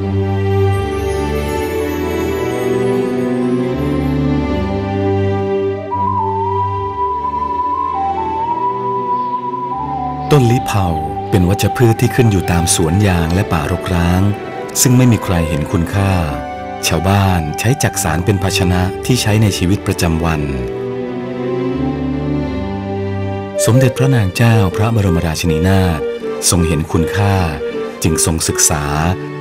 ต้นลิเผาเป็นวัชพืชที่ขึ้นอยู่ตามสวนยางและป่ารกร้าง ซึ่งไม่มีใครเห็นคุณค่า ชาวบ้านใช้จักสารเป็นภาชนะที่ใช้ในชีวิตประจำวัน สมเด็จพระนางเจ้าพระบรมราชินีนาถทรงเห็นคุณค่า จึงทรงศึกษา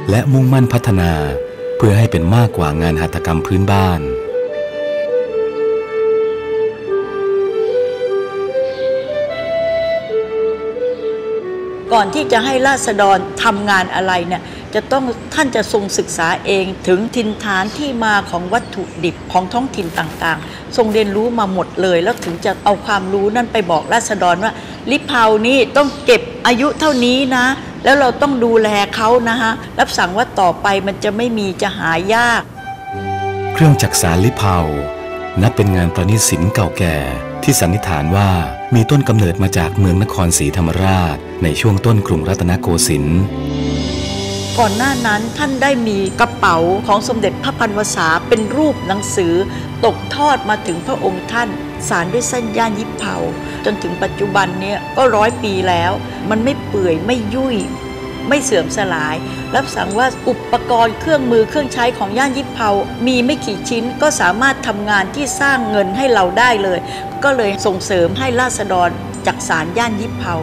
และมุ่งมั่นพัฒนาเพื่อให้เป็นมากกว่างานหัตถกรรมพื้นบ้าน ก่อนที่จะให้ราษฎรทำงานอะไรเนี่ยจะต้องท่านจะทรงศึกษาเองถึงทินฐานที่มาของวัตถุดิบของท้องถิ่นต่างๆ ทรงเรียนรู้มาหมดเลย แล้วถึงจะเอาความรู้นั่นไปบอกราษฎรว่า ลิเผานี่ต้องเก็บอายุเท่านี้นะ แล้วเราต้องดูแลเขานะฮะ รับสั่งว่าต่อไปมันจะไม่มีจะหายาก เครื่องจักสารลิเผานับเป็นงานประณีตศิลป์เก่าแก่ ที่สันนิษฐานว่ามีต้นกำเนิดมาจากเมืองนครศรีธรรมราช ในช่วงต้นกรุงรัตนโกสินทร์ ก่อนหน้านั้นท่านได้มีกระเป๋าของสมเด็จพระพันวษาเป็นรูปหนังสือ ตกทอดมาถึงพระองค์ท่านสารด้วยเส้นย่านยิบเผา จนถึงปัจจุบันเนี่ยก็ร้อยปีแล้ว มันไม่เปื่อยไม่ยุ่ยไม่เสื่อมสลาย รับสั่งว่าอุปกรณ์เครื่องมือเครื่องใช้ของย่านยิบเผา มีไม่กี่ชิ้นก็สามารถทำงานที่สร้างเงินให้เราได้เลย ก็เลยส่งเสริมให้ราษฎรจักสารย่านยิบเผา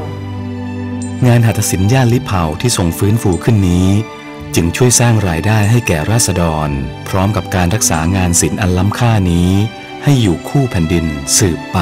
งานหัตถศิลป์ย่านลิเผาที่ทรงฟื้นฟูขึ้นนี้ จึงช่วยสร้างรายได้ให้แก่ราษฎร พร้อมกับการรักษางานศิลป์อันล้ำค่านี้ ให้อยู่คู่แผ่นดินสืบไป